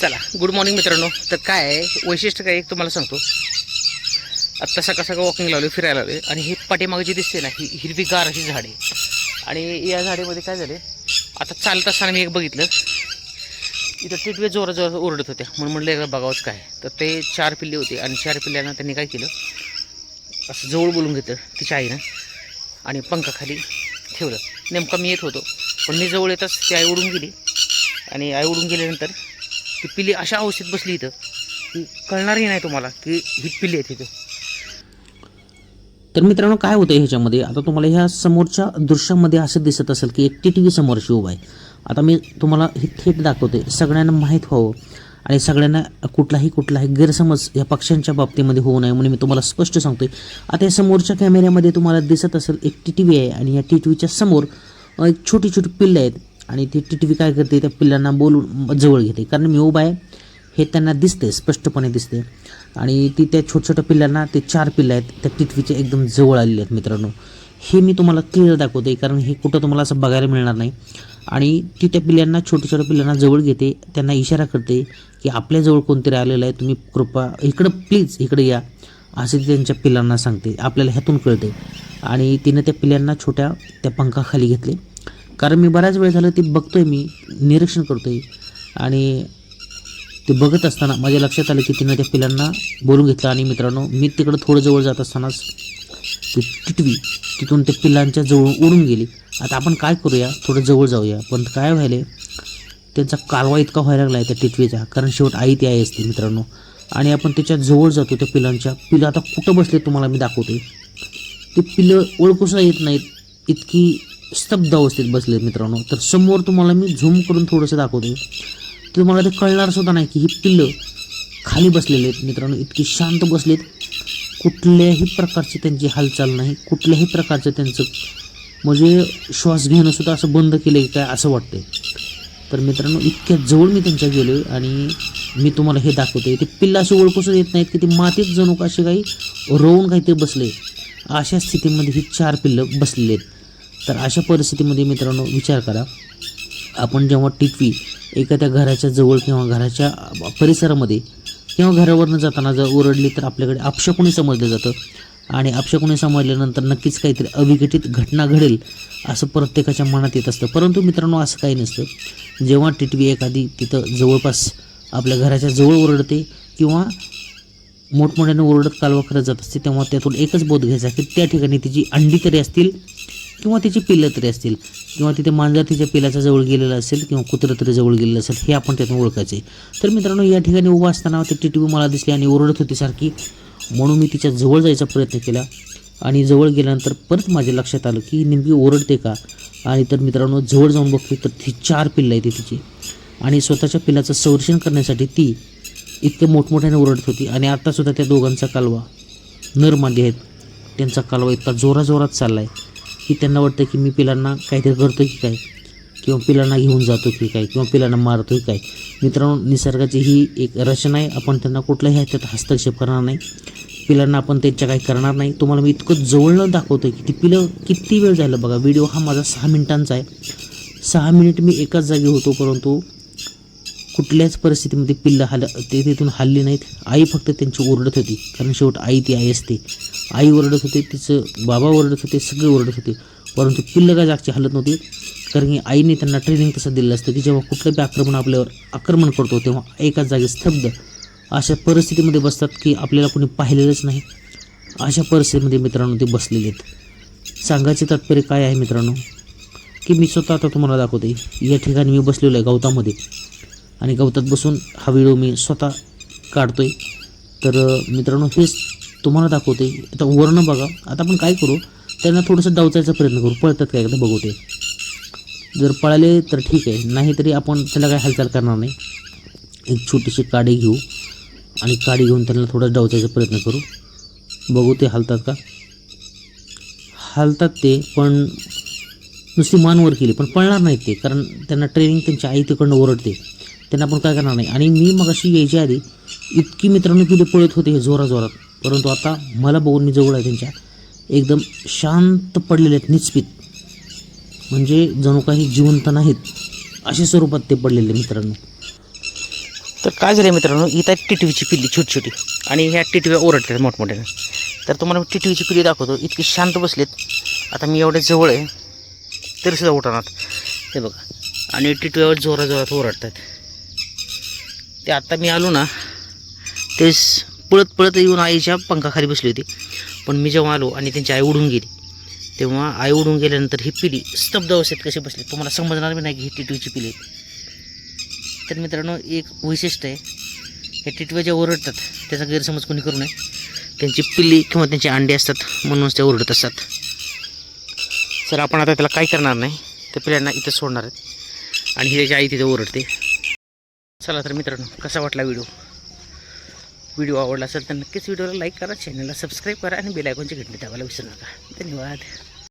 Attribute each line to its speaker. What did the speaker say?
Speaker 1: चला good morning मित्रांनो. तर काय वैशिष्ट्य काय एक तुम्हाला सांगतो. आत्ता सकाळ सकाळ वॉकिंग लावले फिरायला लावले आणि ही पाठीमागे जी दिसते ना ही हिरवीगार अशी झाडे. आणि या झाडेमध्ये काय झाले आता चालत असताना मी एक बघितलं. इथं टिटवे जोरा जोरात ओरडत होत्या. म्हणून म्हणलं एकदा बघावंच काय तर ते चार पिल्ले होते आणि चार पिल्ल्यांना त्यांनी काय केलं? असं जवळ बोलून घेतलं तिच्या आईनं. आणि पंखाखाली ठेवलं. नेमका मी येत होतो. पण मी जवळ येताच ती आई उडून गेली. आणि आई उडून गेल्यानंतर ती पिल्ली अशा अवस्थेत बसली इथं. की कळणारही नाही तुम्हाला की ही पिल्ली आहेत इथं
Speaker 2: तर मित्रांनो काय होतं ह्याच्यामध्ये? आता तुम्हाला ह्या समोरच्या दृश्यामध्ये असं दिसत असेल की एक टी टी व्ही समोरशी उभा आहे. आता मी तुम्हाला हे थेट दाखवते. सगळ्यांना माहीत व्हावं आणि सगळ्यांना कुठलाही कुठलाही गैरसमज या पक्ष्यांच्या बाबतीमध्ये होऊ नये म्हणून मी तुम्हाला स्पष्ट सांगतो आता या समोरच्या कॅमेऱ्यामध्ये तुम्हाला दिसत असेल एक टी टी व्ही आहे आणि या टी टी व्हीच्या समोर एक छोटी छोटी पिल्लं आहेत. आणि ती टिटवी काय करते त्या पिल्लांना बोलून जवळ घेते. कारण मी उभा आहे हे त्यांना दिसते स्पष्टपणे दिसते आणि ती त्या छोट्या छोट्या पिल्लांना ते चार पिल्लं आहेत त्या टिटवीच्या एकदम जवळ आलेले आहेत मित्रांनो. हे मी तुम्हाला क्लिअर दाखवते कारण हे कुठं तुम्हाला असं बघायला मिळणार नाही. आणि ती त्या पिल्लांना छोट्या छोट्या पिल्लांना जवळ घेते त्यांना इशारा करते की आपल्याजवळ कोणतरी आलेलं आहे तुम्ही कृपा इकडं प्लीज इकडे या असे ती त्यांच्या पिल्लांना सांगते आपल्याला ह्यातून कळते आणि तिनं त्या पिल्लांना छोट्या त्या पंखाखाली घेतले. कारण मी बऱ्याच वेळ झालं ते बघतोय मी निरीक्षण करतोय. आणि ते बघत असताना माझ्या लक्षात आलं की तिनं त्या पिलांना बोलून घेतलं आणि मित्रांनो मी तिकडं थोडं जवळ जात असतानाच ती टिटवी तिथून त्या पिलांच्या जवळ उडून गेली. आता आपण काय करूया? थोडं जवळ जाऊया. पण काय व्हायले त्यांचा कालवा इतका व्हायला लागला आहे त्या टिटवीचा कारण शेवट आई ती आई असते मित्रांनो. आणि आपण त्याच्याजवळ जातो त्या पिलांच्या पिलं आता कुठं बसले तुम्हाला मी दाखवते ते पिलं ओळखूसुद्धा येत नाहीत. इतकी स्तब्ध अवस्थेत बसले मित्रांनो. तर समोर तुम्हाला मी झूम करून थोडंसं दाखवते. तुम्हाला ते कळणार सुद्धा नाही की ही पिल्लं खाली बसलेले आहेत मित्रांनो. इतकी शांत बसलेत. कुठल्याही प्रकारची त्यांची हालचाल नाही. कुठल्याही प्रकारचं त्यांचं म्हणजे श्वास घेणं सुद्धा असं बंद केलं काय असं वाटतंय. तर मित्रांनो इतक्या जवळ मी त्यांच्या गेलो आणि मी तुम्हाला हे दाखवते ते पिल्लं अशी ओळखूच येत नाहीत की ते मातीत जणू का असे काही रोवून काहीतरी बसले. अशा स्थितीमध्ये ही चार पिल्लं बसलेली आहेत. तर अशा परिस्थितीमध्ये मित्रांनो विचार करा. आपण जेव्हा टिकवी एखाद्या घराच्या जवळ किंवा घराच्या परिसरामध्ये किंवा घरावरनं जाताना जर ओरडली तर आपल्याकडे अपशकुणी समजलं जातं. आणि अपशकुणी समजल्यानंतर नक्कीच काहीतरी अविघटित घटना घडेल असं प्रत्येकाच्या मनात येत असतं. परंतु मित्रांनो असं काही नसतं. जेव्हा टिटवी एखादी तिथं जवळपास आपल्या घराच्या जवळ ओरडते किंवा मोठमोठ्याने ओरडत कालवा करत जात असते तेव्हा त्यातून एकच बोध घ्यायचा की त्या ठिकाणी तिची अंडी तरी असतील किंवा तिची पिल्लं तरी असतील किंवा तिथे मांजर तिच्या पिलाच्या जवळ गेलेलं असेल किंवा कुत्रं तरी जवळ गेलेलं असेल हे आपण त्यातून ओळखायचे. तर मित्रांनो या ठिकाणी उभा असताना ती टी टिटवी मला दिसली आणि ओरडत होती सारखी. म्हणून मी तिच्या जवळ जायचा प्रयत्न केला. आणि जवळ गेल्यानंतर परत माझ्या लक्षात आलं की नेमकी ओरडते का? आणि तर मित्रांनो जवळ जाऊन बघते तर ती चार पिल्लं आहे ती तिची. आणि स्वतःच्या पिल्लाचं संरक्षण करण्यासाठी ती इतक्या मोठमोठ्याने ओरडत होती. आणि आत्तासुद्धा त्या दोघांचा कालवा नरमादी आहेत. त्यांचा कालवा इतका जोराजोरात चालला आहे की त्यांना वाटतं की मी पिलांना काहीतरी करतो की काय? किंवा पिलांना घेऊन जातो की काय? किंवा पिलांना मारतो की काय? मित्रांनो निसर्गाची ही एक रचना आहे. आपण त्यांना कुठल्याही ह्याच्यात हस्तक्षेप करणार नाही. पिलांना आपण त्यांच्या काही करणार नाही. तुम्हाला मी इतकं जवळनं दाखवतो की ती पिलं किती वेळ झालं बघा. व्हिडिओ हा माझा सहा मिनिटांचा आहे. सहा मिनिट मी एकाच जागी होतो परंतु कुठल्याच परिस्थितीमध्ये पिल्लं हल ते तिथून हल्ली नाहीत. आई फक्त त्यांची ओरडत होती. कारण शेवट आई ती आई असते. आई ओरडत होते तिचं बाबा ओरडत होते सगळे ओरडत होते. परंतु पिल्लं काय जागची हलत नव्हती. कारण की आईने त्यांना ट्रेनिंग तसं दिलं असतं की जेव्हा कुठलं बी आक्रमण आपल्यावर आक्रमण करतो तेव्हा एकाच जागी स्तब्ध अशा परिस्थितीमध्ये बसतात की आपल्याला कोणी पाहिलेलंच नाही. अशा परिस्थितीमध्ये मित्रांनो ते बसलेले आहेत. सांगायचे तात्पर्य काय आहे मित्रांनो? की मी स्वतः आता तुम्हाला दाखवते. या ठिकाणी मी बसलेलो आहे गवतामध्ये. आणि गवतात बसून हा व्हिडिओ मी स्वतः काढतो आहे तर मित्रांनो हेच तुम्हाला दाखवते. आता वरणं बघा आता आपण काय करू? त्यांना थोडंसं डावचायचा प्रयत्न करू. पळतात काय एकदा बघू ते. जर पळाले तर ठीक आहे. नाही तरी आपण त्याला काय हालचाल करणार नाही. एक छोटीशी काडी घेऊ आणि काडी घेऊन त्यांना थोडं डावचायचा प्रयत्न करू. बघू ते हालतात का? हालतात ते पण नुसती मान वर केली. पण पळणार नाहीत ते कारण त्यांना ट्रेनिंग त्यांच्या आई तिकडनं ओरडते. त्यांना आपण काय करणार नाही. आणि मी मग अशी यायच्या आधी इतकी मित्रांनो की पळत होते हे जोराजोरात परंतु आता मला बघून मी जवळ आहे त्यांच्या. एकदम शांत पडलेले आहेत निचपीत म्हणजे जणू काही जिवंत नाहीत. अशा स्वरूपात ते पडलेले मित्रांनो.
Speaker 1: तर काय झालं मित्रांनो? इथं टिटवीची पिल्ली छोटी छोटी आणि ह्या टिटव्या ओरडतात मोठमोठ्याने. तर तुम्हाला टिटवीची पिल्ली दाखवतो. इतकी शांत बसलेत. आता मी एवढ्या जवळ आहे तरी सुद्धा उठणार. हे बघा. आणि टिटव्यावर जोराजोरात ओरडतात. ते आत्ता मी आलो ना तेच पळत पळत येऊन आईच्या पंखाखाली बसली होती. पण मी जेव्हा आलो आणि त्यांची आई उडून गेली तेव्हा आई उडून गेल्यानंतर ही पिढी स्तब्ध अवस्थेत कशी बसली? तुम्हाला समजणार बी नाही की ही टिटवीची पिढी तर मित्रांनो एक वैशिष्ट्य आहे हे टिटव्या ज्या ओरडतात त्याचा गैरसमज कोणी करू नये. त्यांची पिल्ली किंवा त्यांची अंडी असतात म्हणूनच त्या ओरडत असतात. तर आपण आता त्याला काय करणार नाही त्या पिल्यांना इथं सोडणार आहेत. आणि ही त्याची आई तिथे ओरडते. चला तर मित्रांनो कसा वाटला व्हिडिओ? व्हिडिओ आवडला असेल तर नक्कीच व्हिडिओला लाईक करा चॅनलला सबस्क्राईब करा आणि बेलायकॉनची घंटी दाबायला विसरू नका. धन्यवाद.